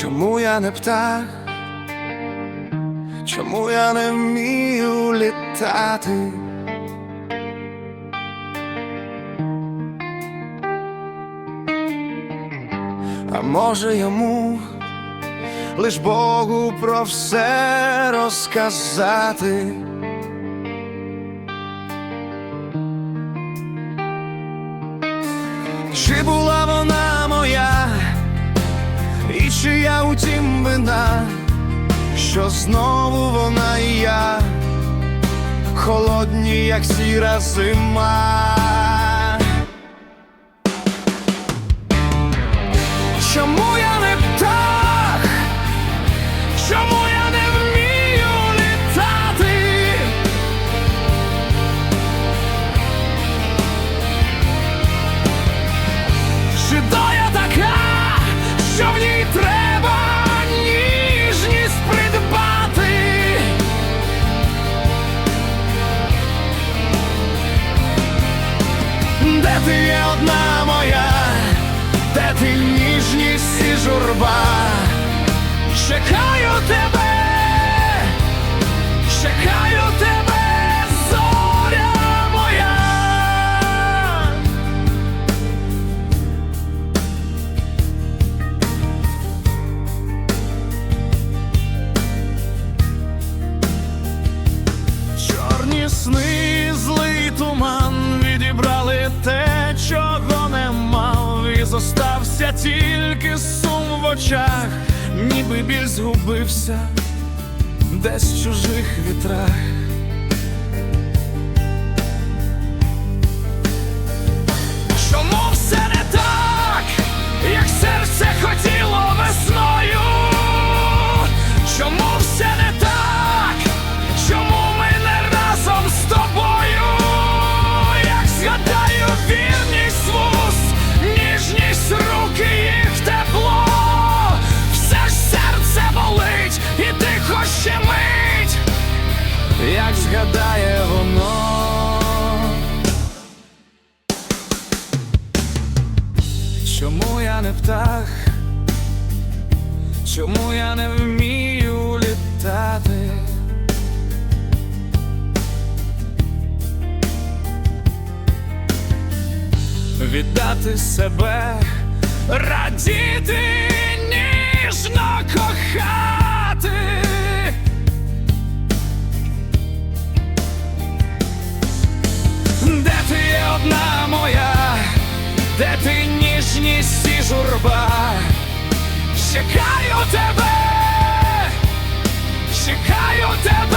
Чому я не птах? Чому я не вмію літати? А може йому лиш Богу про все розказати? Чи була і утім вина, що знову вона і я, холодні, як сіра зима. Ти є одна моя, де ти ніжність і журба? Чекаю тебе, чекаю тебе, зоря моя. Чорні сни, зостався тільки сум в очах, ніби біль згубився десь в чужих вітрах. Не птах? Чому я не вмію літати? Віддати себе, радіти, журба? Чекаю тебе, чекаю тебе.